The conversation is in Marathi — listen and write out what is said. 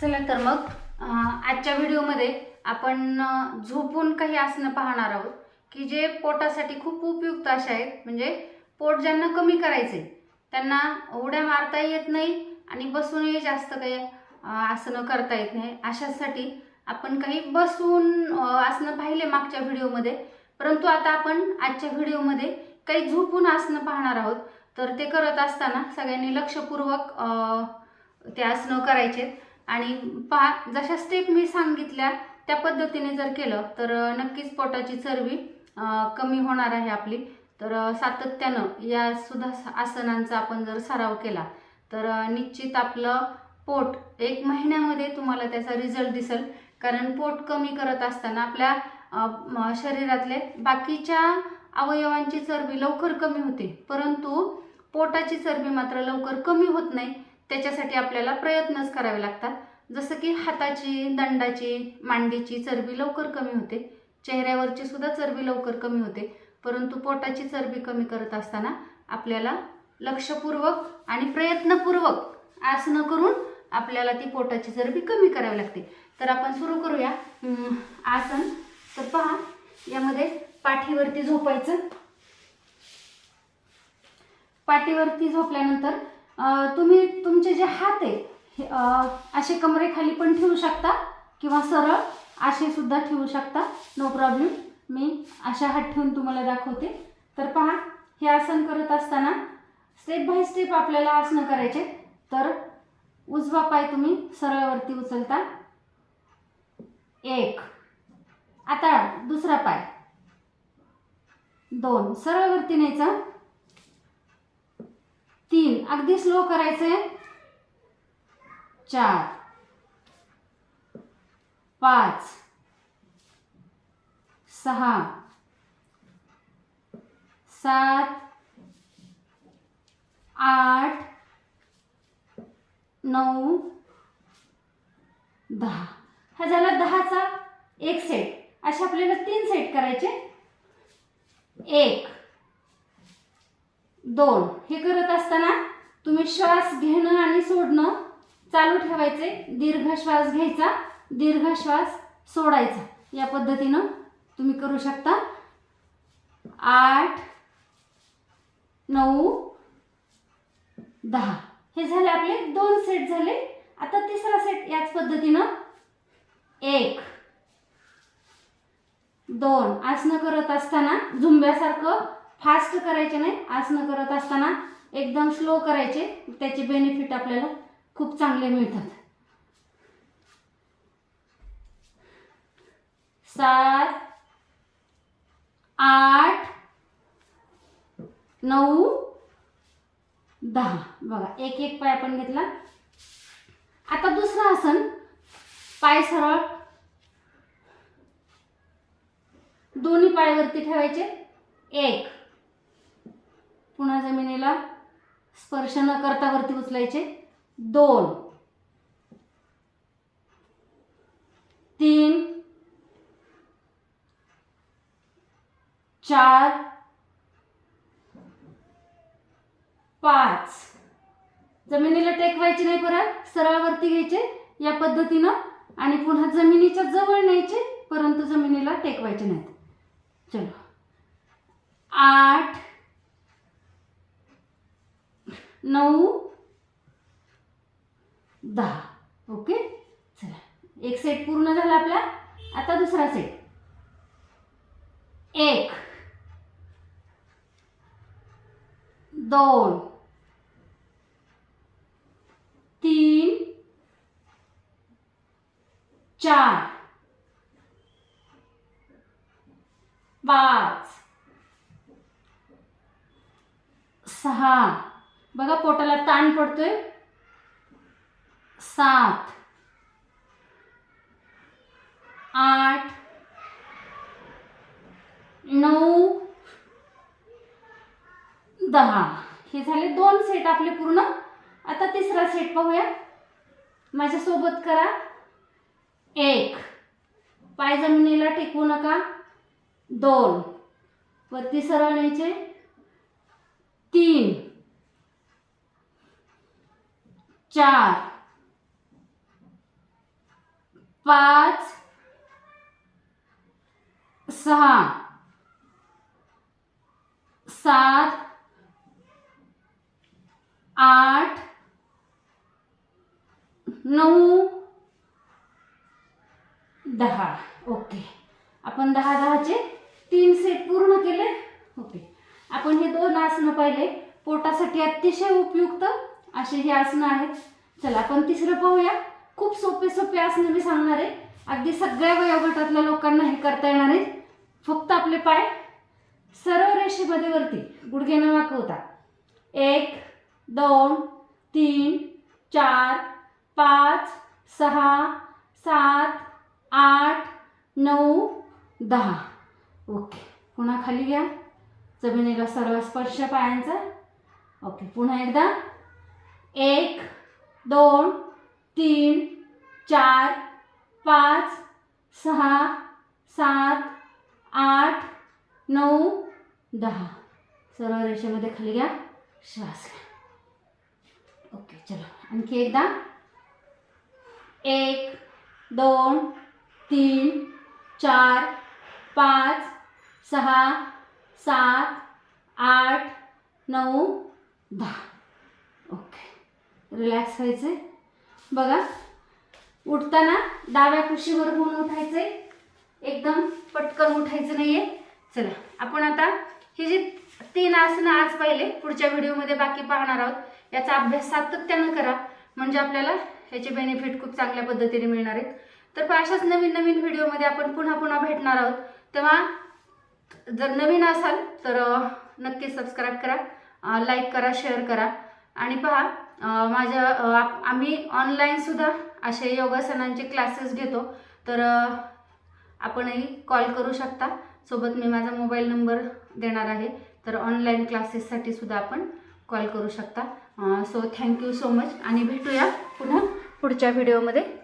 चला तर मग आजच्या व्हिडिओमध्ये आपण झोपून काही आसनं पाहणार आहोत की जे पोटासाठी खूप उपयुक्त असे आहेत. म्हणजे पोट ज्यांना कमी करायचे त्यांना उड्या मारता येत नाही आणि बसूनही जास्त काही आसनं करता येत नाही. अशासाठी आपण काही बसून आसनं पाहिले मागच्या व्हिडिओमध्ये. परंतु आता आपण आजच्या व्हिडिओमध्ये काही झोपून आसनं पाहणार आहोत. तर ते करत असताना सगळ्यांनी लक्षपूर्वक ते आसनं करायचे आणि पहा जशा स्टेप मी सांगितल्या त्या पद्धतीने जर केलं तर नक्कीच पोटाची चरबी कमी होणार आहे आपली. तर सातत्यानं या सुद्धा आसनांचा आपण जर सराव केला तर निश्चित आपलं पोट एक महिन्यामध्ये तुम्हाला त्याचा रिझल्ट दिसेल. कारण पोट कमी करत असताना आपल्या शरीरातले बाकीच्या अवयवांची चरबी लवकर कमी होते. परंतु पोटाची चरबी मात्र लवकर कमी होत नाही. त्याच्यासाठी आपल्याला प्रयत्नच करावे लागतात. जसं की हाताची दंडाची मांडीची चरबी लवकर कमी होते. चेहऱ्यावरची सुद्धा चरबी लवकर कमी होते. परंतु पोटाची चरबी कमी करत असताना आपल्याला लक्षपूर्वक आणि प्रयत्नपूर्वक आसनं करून आपल्याला ती पोटाची चरबी कमी करावी लागते. तर आपण सुरू करूया. आसन. तर पहा यामध्ये पाठीवरती झोपायचं. पाठीवरती झोपल्यानंतर तुम्ही तुमचे जे हात आहे असे कमरेखाली पण ठेवू शकता किंवा सरळ असे सुद्धा ठेवू शकता. नो प्रॉब्लेम मी अशा हात ठेवून तुम्हाला दाखवते. तर पहा हे आसन करत असताना स्टेप बाय स्टेप आपल्याला आसनं करायचे. तर उजवा पाय तुम्ही सरळवरती उचलता. एक. आता दुसरा पाय. दोन. सरळवरती न्यायचा. तीन. अगदी स्लो करायचंय. चार पाच सहा सात आठ नऊ दहा. हा झाला दहाचा एक सेट असे आपल्याला तीन सेट करायचे. एक दोन. हे करत असताना तुम्ही श्वास घेणं आणि सोडणं चालू ठेवायचे. दीर्घ श्वास घ्यायचा. दीर्घ श्वास सोडायचा. या पद्धतीनं तुम्ही करू शकता. आठ नऊ दहा. हे झाले आपले दोन सेट झाले. आता तिसरा सेट याच पद्धतीनं एक दोन. आसनं करत असताना झुंब्यासारखं फास्ट करायचे नाही. आसनं करत असताना एकदम स्लो करायचे. त्याचे बेनिफिट आपल्याला खूप चांगले मिळतात. सात आठ नऊ दहा. बघा एक एक पाय आपण घेतला. आता दुसरं आसन. पाय सरळ. दोन्ही पायावरती ठेवायचे. एक. पुन्हा जमिनीला स्पर्श न करता वरती उचलायचे. दोन. तीन. चार. पाच. जमिनीला टेकवायचे नाही परत सरळवरती घ्यायचे या पद्धतीनं आणि पुन्हा जमिनीच्या जवळ न्यायचे परंतु जमिनीला टेकवायचे नाहीत. चलो. आठ. नऊ. दहा. ओके? चला. एक सेट पूर्ण झाला आपला. आता दुसरा सेट एक. दोन. तीन. चार. पाच. सहा. बघा पोटाला ताण पडतोय. सात आठ नऊ दहा. हे झाले दोन सेट आपले पूर्ण. आता तिसरा सेट पाहूया. माझ्यासोबत करा. एक. पाय जमिनीला टेकवू नका. दोन. वरती सरळ न्यायचे. तीन. चार. पाच सहा सात आठ नऊ दहा. ओके. आपण दहा दहाचे तीन सेट पूर्ण केले. ओके. आपण हे दोन आसनं पाहिले. पोटासाठी अतिशय उपयुक्त असे हे आसनं आहेत. चला आपण तिसरं पाहूया. खूप सोपे सोपे आसनं मी सांगणार आहे. अगदी सगळ्या वयोगटातल्या लोकांना हे करता येणार आहे. फक्त आपले पाय सरळ रेषेमध्ये वरती गुडघ्यानं वाकवता. एक दोन तीन चार पाच सहा सात आठ नऊ दहा. ओके. पुन्हा खाली घ्या. जमिनीला सर्व स्पर्श पायांचा. ओके. पुन्हा एकदा. एक दोन तीन, चार, पाच सहा सात, आठ नऊ दहा। सरळ रेषेमध्ये खाली घ्या. श्वास घ्या. ओके, चलो. आणखी एकदा. एक, दोन, तीन, चार, पाच, सहा, सात, आठ, नऊ, दहा. ओके. रिलॅक्स व्हायचे बघा. उठताना डाव्या कुशीवर होऊन उठायचे एकदम पटकन उठायचं नाहीये. चला आपण आता हे जे तीन आसनं आज पाहिले पुढच्या व्हिडिओमध्ये बाकी पाहणार आहोत. याचा अभ्यास सातत्यानं करा. म्हणजे आपल्याला ह्याचे बेनिफिट खूप चांगल्या पद्धतीने मिळणार आहेत. तर अशाच नवीन नवीन व्हिडिओमध्ये आपण पुन्हा पुन्हा भेटणार आहोत. तेव्हा जर नवीन असाल तर नक्की सबस्क्राईब करा. लाईक करा शेअर करा. आणि पहा माझ्या आप- आम्ही ऑनलाईनसुद्धा असे योगासनांचे क्लासेस घेतो. तर आपणही कॉल करू शकता. सोबत मी माझा मोबाईल नंबर देणार आहे. तर ऑनलाईन क्लासेससाठी सुद्धा आपण कॉल करू शकता. सो थँक्यू सो मच आणि भेटूया पुन्हा पुढच्या व्हिडिओमध्ये